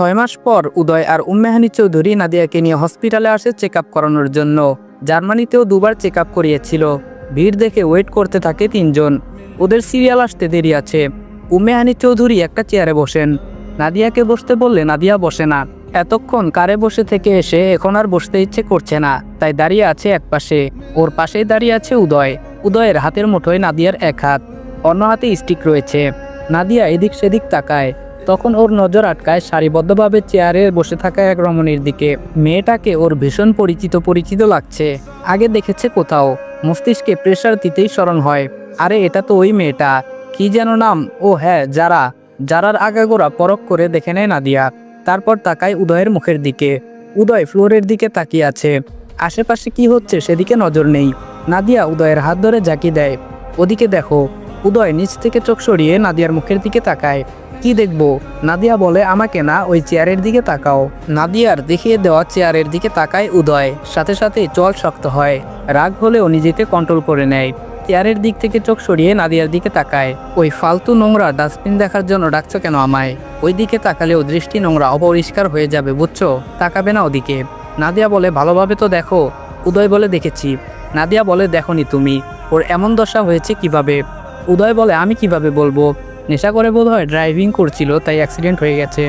ছয় মাস পর উদয় আর উম্মেহানি চৌধুরী নাদিয়াকে নিয়ে হসপিটালে আসে চেক করানোর জন্য। জার্মানিতেও দুবার চেক করিয়েছিল। ভিড় দেখে ওয়েট করতে থাকে তিনজন। ওদের সিরিয়াল আসতে দেরি আছে। উম্মেহানি চৌধুরী একটা চেয়ারে বসেন। নাদিয়াকে বসতে বললে নাদিয়া বসে না। এতক্ষণ কারে বসে থেকে এসে এখন আর বসতে ইচ্ছে করছে না, তাই দাঁড়িয়ে আছে এক পাশে ওর পাশেই দাঁড়িয়ে আছে উদয়। উদয়ের হাতের মুঠোয় নাদিয়ার এক হাত। অন্য হাতে স্টিক রয়েছে। নাদিয়া এদিক সেদিক তাকায়। তখন ওর নজর আটকায় সারিবদ্ধভাবে চেয়ারে বসে থাকা এক রমণীর দিকে। মেয়েটাকে ওর ভীষণ পরিচিত পরিচিত লাগছে। আগে দেখেছে কোথাও। মস্তিষ্কে প্রেশার দিতেই স্মরণ হয়। আরে, এটা তো ওই মেয়েটা। কি যেন নাম? ও হ্যাঁ যারা। যারার আগাগোড়া পরখ করে দেখে নেয় নাদিয়া। তারপর তাকায় উদয়ের মুখের দিকে। উদয় ফ্লোরের দিকে তাকিয়ে আছে। আশেপাশে কি হচ্ছে সেদিকে নজর নেই। নাদিয়া উদয়ের হাত ধরে জাকি দেয়। ওদিকে দেখো। উদয় নিচ থেকে চোখ সরিয়ে নাদিয়ার মুখের দিকে তাকায়। কি দেখব? নাদিয়া বলে, আমাকে না, ওই চেয়ারের দিকে তাকাও। নাদিয়ার দেখিয়ে দেওয়া চেয়ারের দিকে তাকায় উদয়। সাথে সাথে চল শক্ত হয়। রাগ হলেও নিজেকে কন্ট্রোল করে নেয়। চেয়ারের দিক থেকে চোখ সরিয়ে নাদিয়ার দিকে তাকায়। ওই ফালতু নোংরা ডাস্টবিন দেখার জন্য ডাকছো কেন আমায়? ওই দিকে তাকালেও দৃষ্টি নোংরা, অপরিষ্কার হয়ে যাবে, বুঝছ? তাকাবে না ওদিকে। নাদিয়া বলে, ভালোভাবে তো দেখো। উদয় বলে, দেখেছি। নাদিয়া বলে, দেখনি তুমি। ওর এমন দশা হয়েছে কীভাবে? উদয় বলে, আমি কীভাবে বলব? নেশা করে বোধ হয় ড্রাইভিং করছিল, তাই অ্যাক্সিডেন্ট হয়ে গেছে।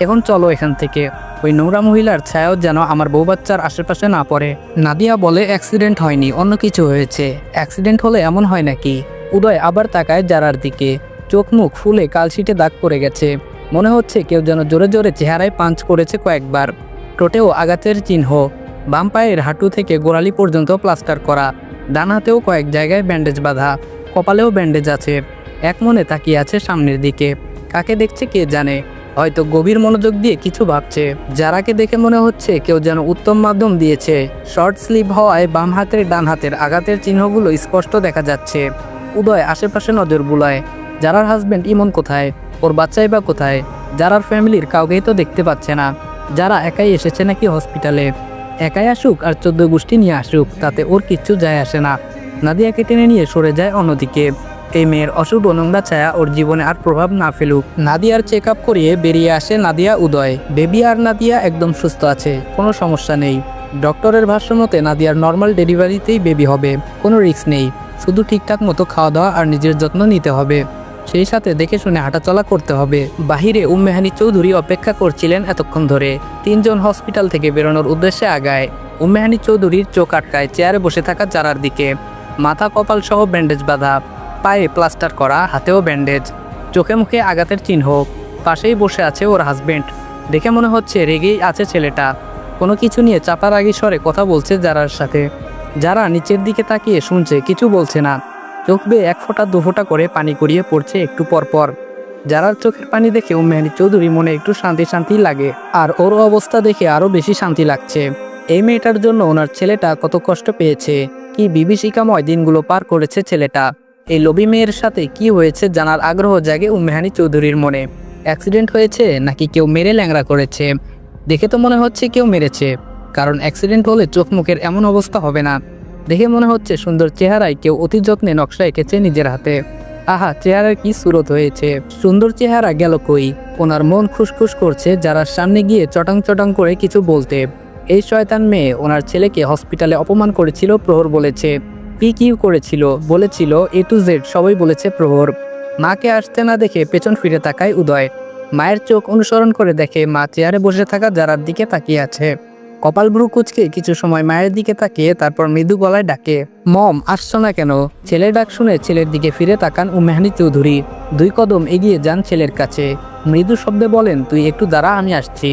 এখন চলো এখান থেকে। ওই নোংরা মহিলার ছায়াও যেন আমার বউ বাচ্চার আশেপাশে না পড়ে। নাদিয়া বলে অ্যাক্সিডেন্ট হয়নি, অন্য কিছু হয়েছে। অ্যাক্সিডেন্ট হলে এমন হয় নাকি? উদয় আবার তাকায় জারার দিকে। চোখ মুখ ফুলে কালশিটে দাগ পড়ে গেছে। মনে হচ্ছে কেউ যেন জোরে জোরে চেহারায় পাঞ্চ করেছে কয়েকবার। টোটেও আঘাতের চিহ্ন। বাম পায়ের হাঁটু থেকে গোড়ালি পর্যন্ত প্লাস্টার করা। ডান হাতেও কয়েক জায়গায় ব্যান্ডেজ বাঁধা। কপালেও ব্যান্ডেজ আছে। এক মনে তাকিয়ে আছে সামনের দিকে। কাকে দেখছে কে জানে। হয়তো গভীর মনোযোগ দিয়ে কিছু ভাবছে। যারাকে দেখে মনে হচ্ছে কেউ যেন উত্তম মাধ্যম দিয়েছে। শর্ট স্লিভ হওয়ায় বাম হাতের ডান হাতের আঘাতের চিহ্নগুলো স্পষ্ট দেখা যাচ্ছে। উদয় আশেপাশে নজর বুলায়। যারার হাজবেন্ড ইমন কোথায়? ওর বাচ্চাই বা কোথায়? যারার ফ্যামিলির কাউকেই তো দেখতে পাচ্ছে না। যারা একাই এসেছে নাকি হসপিটালে একাই আসুক আর চোদ্দ গোষ্ঠী নিয়ে আসুক, তাতে ওর কিচ্ছু যায় আসে না। নাদিয়াকে টেনে নিয়ে সরে যায় অন্যদিকে। এই মেয়ের অশুভ নোংরা ছায়া ওর জীবনে আর প্রভাব না ফেলুক। নাদিয়ার চেক আপ করিয়ে বেরিয়ে আসে নাদিয়া উদয়। বেবি আর নাদিয়া একদম সুস্থ আছে, কোনো সমস্যা নেই। ডক্টরের ভাষ্য মতে নাদিয়ার নর্মাল ডেলিভারিতেই বেবি হবে, কোনো রিস্ক নেই। শুধু ঠিকঠাক মতো খাওয়া দাওয়া আর নিজের যত্ন নিতে হবে। সেই সাথে দেখে শুনে হাঁটাচলা করতে হবে। বাহিরে উম্মেহানি চৌধুরী অপেক্ষা করছিলেন এতক্ষণ ধরে। তিনজন হসপিটাল থেকে বেরোনোর উদ্দেশ্যে আগায়। উম্মেহানি চৌধুরীর চোখ আটকায়, চেয়ারে বসে থাকা চারার দিকে। মাথা কপাল সহ ব্যান্ডেজ বাঁধা। পায়ে প্লাস্টার করা, হাতেও ব্যান্ডেজ, চোখে মুখে আঘাতের চিহ্ন, পাশেই বসে আছে ওর হাজবেন্ড। দেখে মনে হচ্ছে রেগেই আছে ছেলেটা। কোনো কিছু নিয়ে চাপার আগে স্বরে কথা বলছে যারার সাথে। যারা নিচের দিকে তাকিয়ে শুনছে, কিছু বলছে না। চোখ বেয়ে এক ফোঁটা, দু ফোঁটা করে পানি গড়িয়ে পড়ছে একটু পর পর। যারার চোখের পানি দেখে উম্মেহানি চৌধুরী মনে একটু শান্তি শান্তি লাগে, আর ওর অবস্থা দেখে আরও বেশি শান্তি লাগছে। এই মেয়েটার জন্য ওনার ছেলেটা কত কষ্ট পেয়েছে, কি বিভীষিকাময় দিনগুলো পার করেছে ছেলেটা। এই লবি মেয়ের সাথে কি হয়েছে জানার আগ্রহ জাগে উম্মেহানি চৌধুরীর মনে। অ্যাক্সিডেন্ট হয়েছে নাকি কেউ মেরে ল্যাংড়া করেছে? দেখে তো মনে হচ্ছে কেউ মেরেছে, কারণ অ্যাক্সিডেন্ট হলে চোখ মুখের এমন অবস্থা হবে না। দেখে মনে হচ্ছে সুন্দর চেহারায় কেউ অতি যত্নে নকশা এঁকেছে নিজের হাতে। আহা, চেহারার কি সুরত হয়েছে! সুন্দর চেহারা গেল কই? ওনার মন খুশখুশ করছে যারা সামনে গিয়ে চটাং চটাং করে কিছু বলতে। এই শয়তান মেয়ে ওনার ছেলেকে হসপিটালে অপমান করেছিল প্রহর বলেছে। পি কিউ করেছিল, বলেছিল, এ টু জেড সবাই বলেছে প্রহর। মাকে আসতে না দেখে পেছন ফিরে তাকায় উদয়। মায়ের চোখ অনুসরণ করে দেখে মা চেয়ারে বসে থাকা যারার দিকে তাকিয়ে আছে। কপাল ব্রু কুচকে কিছু সময় মায়ের দিকে তাকিয়ে তারপর মৃদু গলায় ডাকে, মম, আসছো না কেন? ছেলের ডাক শুনে ছেলের দিকে ফিরে তাকান উমেহানি চৌধুরী। দুই কদম এগিয়ে যান ছেলের কাছে। মৃদু শব্দে বলেন, তুই একটু দাঁড়া, আমি আসছি।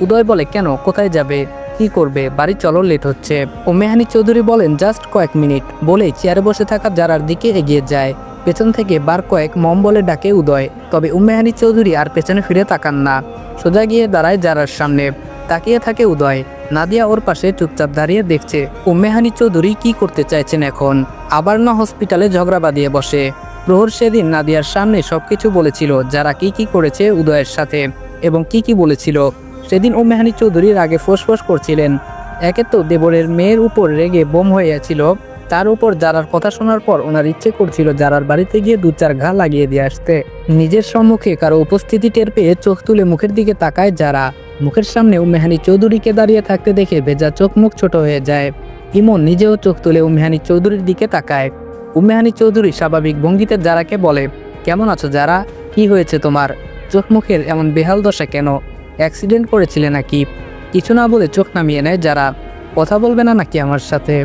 উদয় বলে, কেন? কোথায় যাবে? কি করবে? বাড়ি চলো লেট হচ্ছে। ও মেহানি চৌধুরী বলেন জাস্ট কয়েক মিনিট। বলেই চেয়ারে বসে থাকা যারার দিকে এগিয়ে যায়। পেছন থেকে বার কয়েক মম বলে ডাকে উদয়। তবে উম্মেহানি চৌধুরী আর পেছনে ফিরে তাকান না। সোজা গিয়ে দাঁড়ায় যারার সামনে। তাকিয়ে থাকে উদয়। নাদিয়া ওর পাশে চুপচাপ দাঁড়িয়ে দেখছে উম্মেহানি চৌধুরী কি করতে চাইছেন এখন? আবার না হসপিটালে ঝগড়া বাঁধিয়ে বসে। প্রহর সেদিন নাদিয়ার সামনে সবকিছু বলেছিল যারা কি কি করেছে উদয়ের সাথে? এবং কি কি বলেছিল? সেদিন ও মেহানি চৌধুরীর আগে ফোসফোস করছিলেন। একে তো দেবরের মেয়ের উপর রেগে বোম হয়েছিল তার উপর যারার কথা শোনার পর ওনার ইচ্ছে করছিল যারার বাড়িতে গিয়ে দু চার ঘা লাগিয়ে দিয়ে আসতে। নিজের সম্মুখে কারও উপস্থিতি টের পেয়ে চোখ তুলে মুখের দিকে তাকায় যারা। মুখের সামনে উমেহানি চৌধুরীকে দাঁড়িয়ে থাকতে দেখে ভেজা চোখ মুখ ছোট হয়ে যায়। ইমন নিজেও চোখ তুলে উমেহানি চৌধুরীর দিকে তাকায়। উমেহানি চৌধুরী স্বাভাবিক ভঙ্গিতে যারাকে বলে, কেমন আছো যারা? কি হয়েছে তোমার? চোখ মুখের এমন বেহাল দশা কেন? অ্যাক্সিডেন্ট করেছিলে নাকি? কিছু না বলে চোখ নামিয়ে নেয় যারা। কথা বলবে না নাকি আমার সাথে?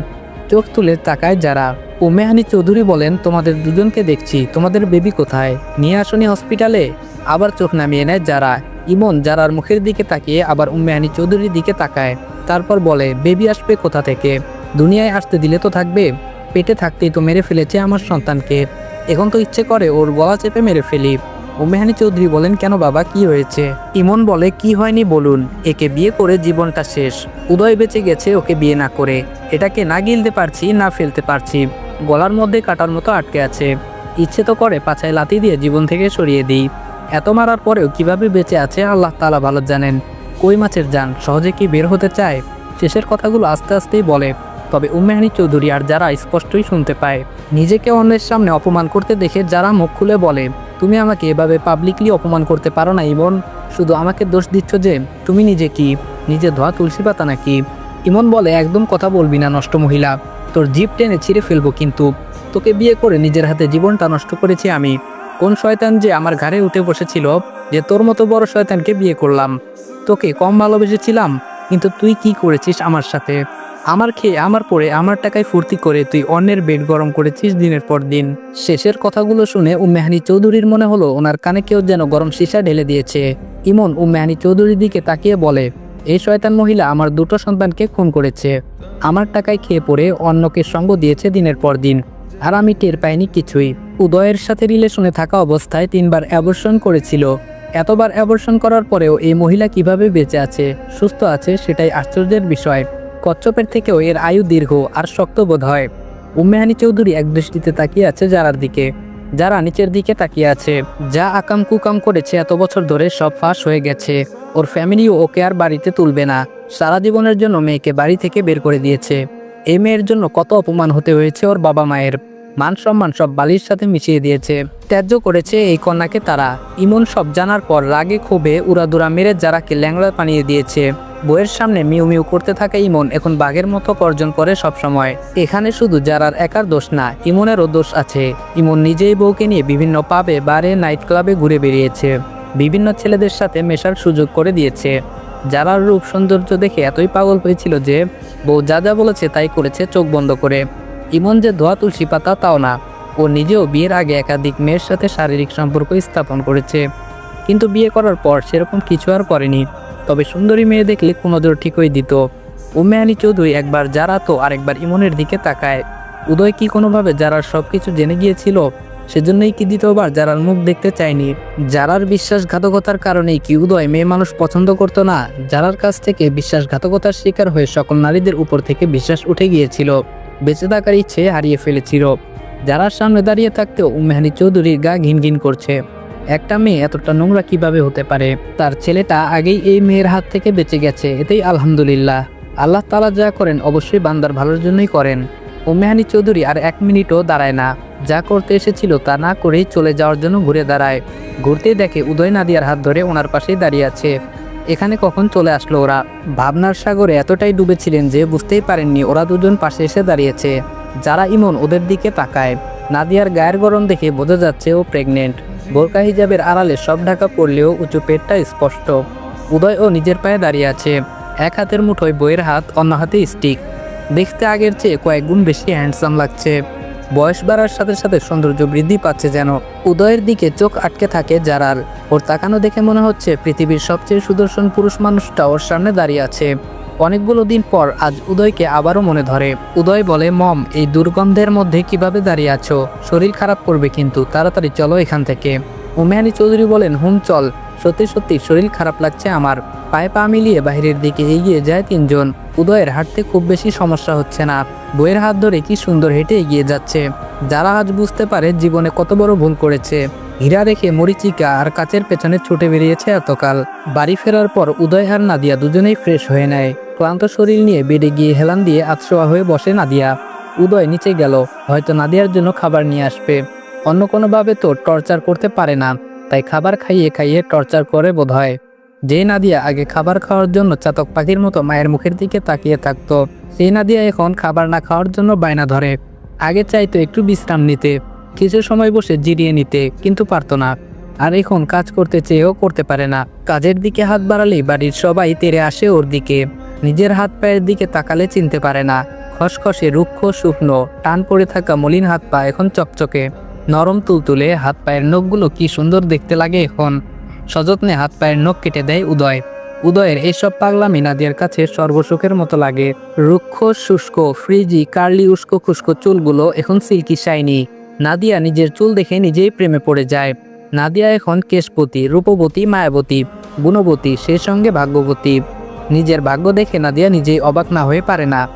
চোখ তুলে তাকায় যারা। উমেহানি চৌধুরী বলেন, তোমাদের দুজনকে দেখছি। তোমাদের বেবি কোথায়? নিয়ে আসনি হসপিটালে? আবার চোখ নামিয়ে নেয় যারা। ইমন যারার মুখের দিকে তাকিয়ে আবার উম্মেহানি চৌধুরীর দিকে তাকায়। তারপর বলে, বেবি আসবে কোথা থেকে? দুনিয়ায় আসতে দিলে তো থাকবে। পেটে থাকতেই তো মেরে ফেলেছে আমার সন্তানকে। এখন তো ইচ্ছে করে ওর গলা চেপে মেরে ফেলি। উমেহানি চৌধুরী বলেন, কেন বাবা, কি হয়েছে? ইমন বলে, কি হয়নি বলুন, একে বিয়ে করে জীবনটা শেষ। উদয় বেঁচে গেছে, ওকে বিয়ে না করে। এটাকে না গিলতে পারছি, না ফেলতে পারছি। গলার মধ্যে কাটার মতো আটকে আছে। ইচ্ছে তো করে, পাছায় লাতি দিয়ে জীবন থেকে সরিয়ে দিই। এত মারার পরেও কীভাবে বেঁচে আছে, আল্লাহ তালা ভালো জানেন। কই মাছের যান, সহজে কি বের হতে চায়? শেষের কথাগুলো আস্তে আস্তেই বলে। তবে উম্মেহানি চৌধুরী আর যারা স্পষ্টই শুনতে পায়, নিজেকে অন্যের সামনে অপমান করতে দেখে যারা মুখ খুলে বলে তুমি আমাকে এভাবে পাবলিকলি অপমান করতে পারো না, ইমন। শুধু আমাকে দোষ দিচ্ছ যে, তুমি নিজে কি? নিজে ধোয়া তুলসী পাতা নাকি? ইমন বলে, একদম কথা বলবি না, নষ্ট মহিলা। তোর জিপ টেনে ছিঁড়ে ফেলব কিন্তু। তোকে বিয়ে করে নিজের হাতে জীবনটা নষ্ট করেছি আমি। কোন শয়তান যে আমার ঘাড়ে উঠে বসেছিল, যে তোর মতো বড় শয়তানকে বিয়ে করলাম। তোকে কম ভালোবেসেছিলাম, কিন্তু তুই কি করেছিস আমার সাথে? আমার খেয়ে আমার পরে আমার টাকায় ফুর্তি করে তুই অন্যের বেড গরম করেছিস দিনের পর দিন। শেষের কথাগুলো শুনে উম্মেহানি চৌধুরীর মনে হলো ওনার কানে কেউ যেন গরম সীসা ঢেলে দিয়েছে। ইমন উম্মেহানি চৌধুরীর দিকে তাকিয়ে বলে, এই শয়তান মহিলা আমার দুটো সন্তানকে খুন করেছে। আমার টাকায় খেয়ে পড়ে অন্যকে সঙ্গ দিয়েছে দিনের পর দিন। আর আমি টের পাইনি কিছুই। উদয়ের সাথে রিলেশনে থাকা অবস্থায় তিনবার অ্যাবর্শন করেছিল। এতবার অ্যাবর্শন করার পরেও এই মহিলা কীভাবে বেঁচে আছে, সুস্থ আছে, সেটাই আশ্চর্যের বিষয়। কচ্ছপের থেকেও এর আয়ু দীর্ঘ আর শক্ত বোধ হয়। উম্মেহানি চৌধুরী এক দৃষ্টিতে তাকিয়ে আছে যারার দিকে। যারা নিচের দিকে তাকিয়ে আছে। যা আকাম কুকাম করেছে এত বছর ধরে সব ফাঁস হয়ে গেছে। ওর ফ্যামিলিও ওকে আর বাড়িতে তুলবে না। সারা জীবনের জন্য মেয়েকে বাড়ি থেকে বের করে দিয়েছে। এই মেয়ের জন্য কত অপমান হতে হয়েছে ওর বাবা মায়ের। মান সম্মান সব বালির সাথে মিশিয়ে দিয়েছে। ত্যায্য করেছে এই কন্যাকে তারা। ইমন সব জানার পর রাগে ক্ষোভে উড়াদুরা মেরে যারাকে ল্যাংড়া বানিয়ে দিয়েছে। বইয়ের সামনে মিউ মিউ করতে থাকে ইমন, এখন বাঘের মতো গর্জন করে সব সময় এখানে শুধু যারার একার দোষ না, ইমনেরও দোষ আছে। ইমন নিজেই বউকে নিয়ে বিভিন্ন পাবে, বারে নাইট ক্লাবে ঘুরে বেরিয়েছে বিভিন্ন ছেলেদের সাথে মেশার সুযোগ করে দিয়েছে। যারার রূপ সৌন্দর্য দেখে এতই পাগল হয়েছিল যে, বউ যা যা বলেছে তাই করেছে চোখ বন্ধ করে। ইমন যে ধোয়া তুলসী পাতা, তাও না। ও নিজেও বিয়ের আগে একাধিক মেয়ের সাথে শারীরিক সম্পর্ক স্থাপন করেছে। কিন্তু বিয়ে করার পর সেরকম কিছু আর করেনি। তবে সুন্দরী মেয়ে দেখলে কোনো জোর ঠিকই দিত। উমেয়ানি চৌধুরী একবার যারা তো আরেকবার ইমনের দিকে তাকায়। উদয় কি কোনোভাবে যারার সব কিছু জেনে গিয়েছিল? সেজন্যই কি দ্বিতীয়বার যারার মুখ দেখতে চায়নি? যারার বিশ্বাসঘাতকতার কারণেই কি উদয় মেয়ে মানুষ পছন্দ করতো না? যারার কাছ থেকে বিশ্বাসঘাতকতার শিকার হয়ে সকল নারীদের উপর থেকে বিশ্বাস উঠে গিয়েছিল। বেঁচে থাকার ইচ্ছে হারিয়ে ফেলেছিল। যারার সামনে দাঁড়িয়ে থাকতেও উমেহানি চৌধুরীর গা ঘিন ঘিন করছে। একটা মেয়ে এতটা নোংরা কীভাবে হতে পারে? তার ছেলেটা আগেই এই মেয়ের হাত থেকে বেঁচে গেছে, এতেই আলহামদুলিল্লাহ। আল্লাহ তালা যা করেন অবশ্যই বান্দার ভালোর জন্যই করেন। উমেহানি চৌধুরী আর এক মিনিটও দাঁড়ায় না। যা করতে এসেছিল তা না করেই চলে যাওয়ার জন্য ঘুরে দাঁড়ায়। ঘুরতে দেখে উদয় নাদিয়ার হাত ধরে ওনার পাশেই দাঁড়িয়ে আছে। এখানে কখন চলে আসলো ওরা? ভাবনার সাগরে এতটাই ডুবেছিলেন যে বুঝতেই পারেননি ওরা দুজন পাশে এসে দাঁড়িয়েছে। যারা ইমন ওদের দিকে তাকায়। নাদিয়ার গায়ের গরম দেখে বোঝা যাচ্ছে ও প্রেগনেন্ট বোরকা হিজাবের আড়ালে সব ঢাকা পড়লেও উঁচু পেটটা স্পষ্ট। উদয় ও নিজের পায়ে দাঁড়িয়ে আছে। এক হাতের মুঠোয় বইয়ের হাত, অন্য হাতে স্টিক। দেখতে আগের চেয়ে কয়েক গুণ বেশি হ্যান্ডসাম লাগছে। বয়স বাড়ার সাথে সাথে সৌন্দর্য বৃদ্ধি পাচ্ছে যেন। উদয়ের দিকে চোখ আটকে থাকে যারার ওর তাকানো দেখে মনে হচ্ছে পৃথিবীর সবচেয়ে সুদর্শন পুরুষ মানুষটা ওর সামনে দাঁড়িয়ে আছে। অনেকগুলো দিন পর আজ উদয়কে আবারও মনে ধরে। উদয় বলে, মম, এই দুর্গন্ধের মধ্যে কীভাবে দাঁড়িয়ে আছো? শরীর খারাপ করবে কিন্তু, তাড়াতাড়ি চলো এখান থেকে। উমেহানি চৌধুরী বলেন, হুম, চল। সত্যি সত্যি, শরীর খারাপ লাগছে আমার। পায়ে পা মিলিয়ে বাইরের দিকে এগিয়ে যায় তিনজন। উদয়ের হাঁটতে খুব বেশি সমস্যা হচ্ছে না। বইয়ের হাত ধরে কি সুন্দর হেঁটে এগিয়ে যাচ্ছে। যারা আজ বুঝতে পারে জীবনে কত বড় ভুল করেছে। হীরা রেখে মরিচিকা আর কাচের পেছনে ছুটে বেরিয়েছে এতকাল। বাড়ি ফেরার পর উদয় আর নাদিয়া দুজনেই ফ্রেশ হয়ে নেয়। ক্লান্ত শরীর নিয়ে বেডে গিয়ে হেলান দিয়ে আতশোয়া হয়ে বসে নাদিয়া। উদয় নিচে গেল, হয়তো নাদিয়ার জন্য খাবার নিয়ে আসবে। অন্য কোনোভাবে তো টর্চার করতে পারে না, তাই খাবার খাইয়ে খাইয়ে টর্চার করে বোধহয়। যে নাদিয়া আগে খাবার খাওয়ার জন্য চাতক পাখির মতো মায়ের মুখের দিকে তাকিয়ে থাকতো, সেই নাদিয়া এখন খাবার না খাওয়ার জন্য বায়না ধরে। আগে চাইতো একটু বিশ্রাম নিতে, কিছু সময় বসে জিরিয়ে নিতে, কিন্তু পারতো না। আর এখন কাজ করতে চেয়েও করতে পারে না। কাজের দিকে হাত বাড়ালেই বাড়ির সবাই তেরে আসে ওর দিকে। নিজের হাত পায়ের দিকে তাকালে চিনতে পারে না। খসখসে, রুক্ষ, শুকনো, টান পড়ে থাকা মলিন হাত পা এখন চকচকে। নরম তুলতুলে হাত পায়ের নখগুলো কি সুন্দর দেখতে লাগে এখন। সযত্নে হাত পায়ের নখ কেটে দেয় উদয়। উদয়ের এইসব পাগলামি নাদিয়ার কাছে সর্বসুখের মতো লাগে। রুক্ষ, শুষ্ক, ফ্রিজি, কার্লি, উস্কো, খুস্কো চুলগুলো এখন সিল্কি, শাইনি। নাদিয়া নিজের চুল দেখে নিজেই প্রেমে পড়ে যায়। নাদিয়া এখন কেশপতি, রূপবতী, মায়াবতী, গুণবতী সেই সঙ্গে ভাগ্যবতী। নিজের ভাগ্য দেখে নাদিয়া নিজেই অবাক না হয়ে পারে না।